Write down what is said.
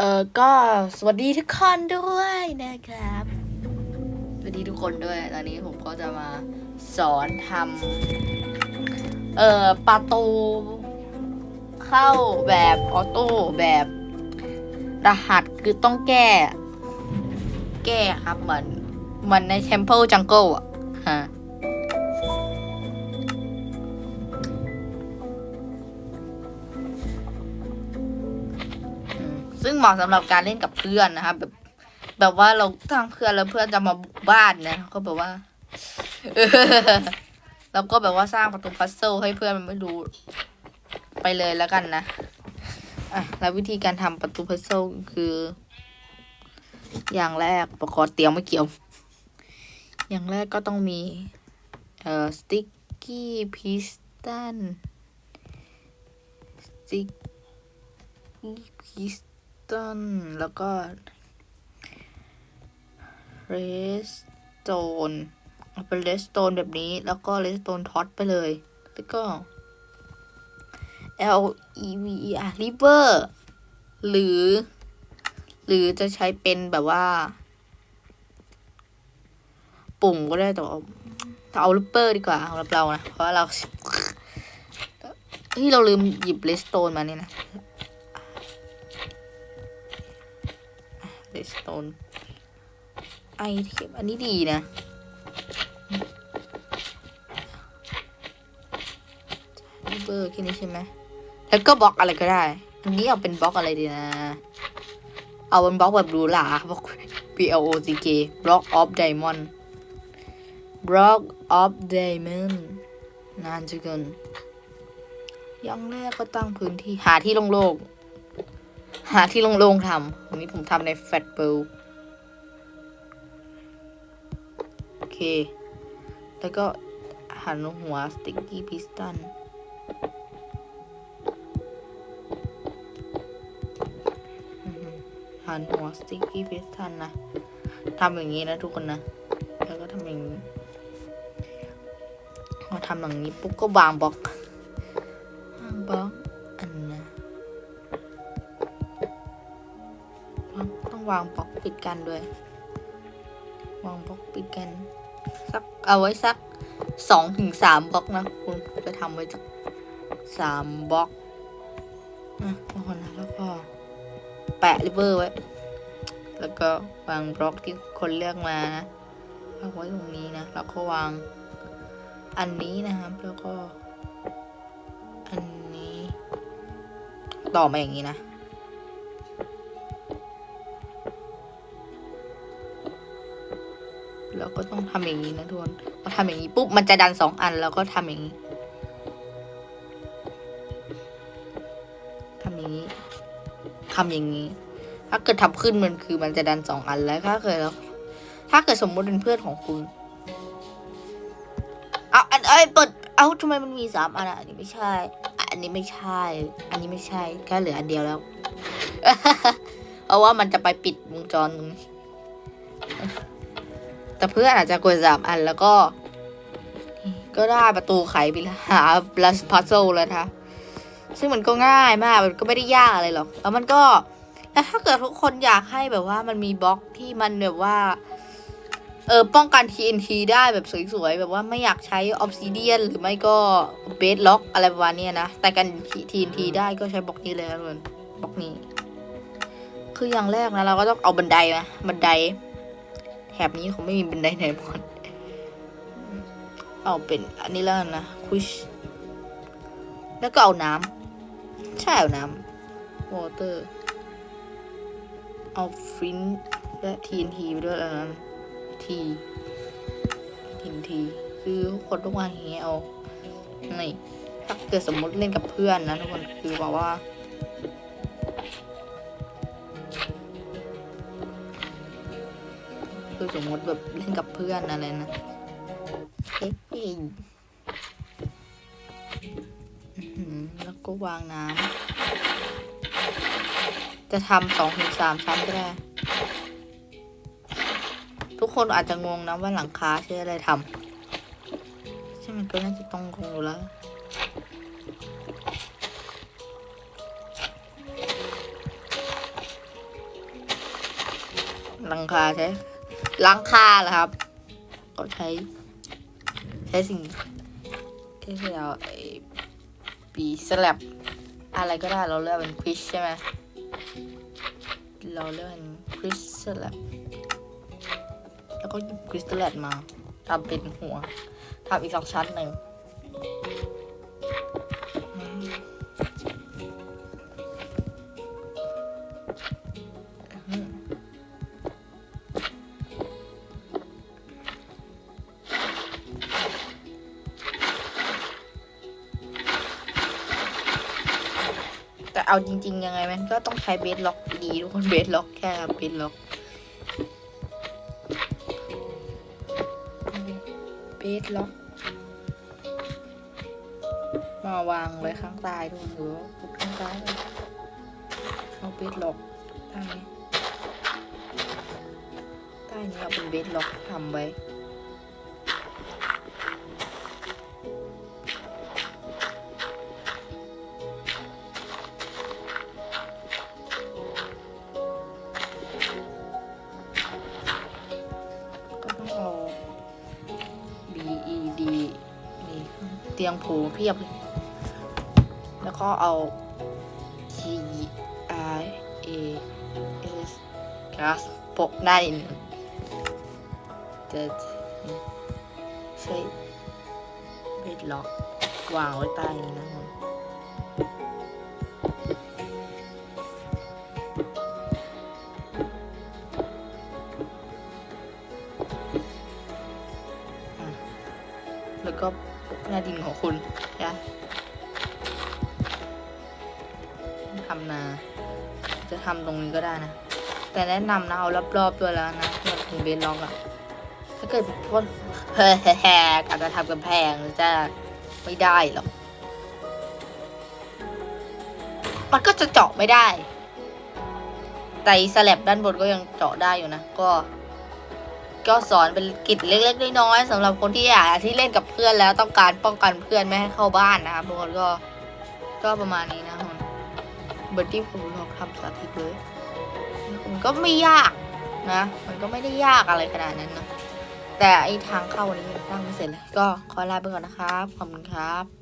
เออก็สวัสดีทุกคนด้วยนะครับ สวัสดีทุกคนด้วย ตอนนี้ผมก็จะมาสอนทำเอ่อประตูเข้าแบบออโต้แบบรหัสคือต้องแก้ แก้ครับเหมือนเหมือนใน Temple Jungle อะฮะ ซึ่งเหมาะสำหรับการเล่นกับเพื่อนนะครับแบบแบบว่าเราทั้งเพื่อนแล้วเพื่อนจะมาบุกบ้านนะก็แบบว่าแล้วก็แบบว่าสร้างประตูพัซเซิลให้เพื่อนมันไม่รู้ไปเลยแล้วกันนะอะแล้ววิธีการทำประตูพัซเซิลคือ อย่างแรกประกอบเตียมไม่เกี่ยว อย่างแรกก็ต้องมีเอ่อสติ๊กกี้พิสตันสติ๊กพิส ตันแล้วก็เรสโตนเอาเป็นเรสโตนแบบนี้ แล้วก็เรสโตนท็อตไปเลย แล้วก็ L E V E R river หรือ หรือจะใช้เป็นแบบว่า ปุ่งก็ได้แต่ว่าแต่เอาลิปเปอร์ดีกว่าสำหรับเรานะ เพราะว่าเราเฮ้ยเราลืมหยิบเรสโตนมาเนี่ยนะ เรสโตนไอเทมอันนี้ดีนะเบอร์แค่นี้ใช่ไหมแล้วก็บล็อกอะไรก็ได้ อันนี้เอาเป็นบล็อกอะไรดีนะ เอาเป็นบล็อกแบบหรูหราบล็อก B L O C K Block of Diamond Block of Diamond นานจะเกินยังแรกก็ตั้งพื้นที่หาที่โล่งๆ หาที่โล่งๆทำอันนี้ผมทำในแฟตเบิลโอเค แล้วก็หันหัวสติ๊กกี้พิสตันหันหัวสติ๊กกี้พิสตันนะทำอย่างนี้นะทุกคนนะ แล้วก็ทำอย่างนี้พอทำอย่างนี้ปุ๊บก็วางบล็อกวางบล็อก วางบล็อกปิดกันด้วย วางบล็อกปิดกันสักเอาไว้สักสองถึงสามบล็อกนะคุณจะทำไว้สักสามบล็อกนะทุกคนนะแล้วก็แปะริเวอร์ไว้ แล้วก็วางบล็อกที่คนเลือกมานะเอาไว้ตรงนี้นะแล้วก็วางอันนี้นะครับ แล้วก็ อันนี้ ต่อมาอย่างนี้นะ แล้วก็ต้องทำอย่างนี้นะทุกคนพอทำอย่างนี้ปุ๊บมันจะดันสองอันแล้วก็ทำอย่างนี้ทำอย่างนี้ทำอย่างนี้ ถ้าเกิดทำขึ้นมันคือมันจะดันสองอันแล้วถ้าเกิดแล้วถ้าเกิดสมมติเป็นเพื่อนของคุณเอาอันเอ้ยเปิดเอาทำไมมันมีสามอันอะอันนี้ไม่ใช่ อันนี้ไม่ใช่ อันนี้ไม่ใช่แค่เหลืออันเดียวแล้วเพราะว่ามันจะไปปิดวงจรตรงนี้ แต่เพื่อนอาจจะกดสามอันแล้วก็ ก็ได้ประตูไขไปหา plus puzzle แล้วนะคะซึ่งมันก็ง่ายมากมันก็ไม่ได้ยากอะไรหรอกแล้วมันก็แล้วถ้าเกิดทุกคนอยากให้แบบว่ามันมีบล็อกที่มันแบบว่า เออป้องกัน TNT ได้แบบสวยๆ แบบว่าไม่อยากใช้ obsidian หรือไม่ก็ bedrock อะไรประมาณนี้นะ แต่กัน TNT ได้ก็ใช้บล็อกนี้เลยครับทุกคนบล็อกนี้ คืออย่างแรกนะเราก็ต้องเอาบันไดมาบันได ถบนี้เขาไม่มีบันไดไหนหมดเอาเป็นอันนี้แล้วนะคุชแล้วก็เอาน้ำใช่เอาน้ำวอเตอร์เอาฟินและ TNT ไปด้วยแล้วนั้นที TNT คือคนทุกวันอย่างเงี้ยเอานี่ถ้าเกิดสมมติเล่นกับเพื่อนนะทุกคนคือบอกว่า คือสมมติแบบเล่นกับเพื่อนอะไรนะเอ๊ะแล้วก็วางน้ำ จะทำสองถึงสามชั้นก็ได้ ทุกคนอาจจะงงนะว่าหลังคาใช้อะไรทำใช่มันก็น่าจะต้องงงอยู่แล้วหลังคาใช้ ล้างคาเหรอครับ ก็ใช้ ใช้สิ่งที่เราไอ้ปีสลับอะไรก็ได้เราเลือกเป็นคริสใช่ไหมเราเลือกเป็นคริสสลับแล้วก็หยิบคริสตัลแลตมาทำเป็นหัวทำอีกสองชั้นหนึ่ง แต่เอาจริง ๆ ยังไงมันก็ต้องใช้เบสล็อกดีทุกคนเบสล็อกแค่เบสล็อกเบสล็อกมาวางไว้ข้างใต้ด้วยหรือปุบข้างใต้เลยเอาเบสล็อกใต้ใต้นี้เอาเป็นเบสล็อกทำไว้ ยงผูเพียบ แล้วก็เอา G I A S ก๊าซโปกหน้าอินจะใช้เบดล็อกวางไว้ใต้นี้นะ คุณนะทำนา จะทำตรงนี้ก็ได้นะ แต่แนะนำนะเอารอบๆตัวแล้วนะแบบถึงเบนลอกอะถ้าเกิดพ่นแฮกอาจจะทำกำแพงจะไม่ได้หรอก มันก็จะเจาะไม่ได้ แต่สแลบด้านบนก็ยังเจาะได้อยู่นะ ก็ ก็สอนเป็นกิจเล็กๆน้อยๆสำหรับคนที่อยากที่เล่นกับเพื่อนแล้วต้องการป้องกันเพื่อนไม่ให้เข้าบ้านนะครับทุกคนก็ก็ประมาณนี้นะทุกคนเบอร์ดี้ผมลองทำสาธิตเลยมันก็ไม่ยากนะ มันก็ไม่ได้ยากอะไรขนาดนั้นนะแต่ไอ้ทางเข้านี้ยังสร้างไม่เสร็จเลยก็ขอลาไปก่อนนะครับขอบคุณครับ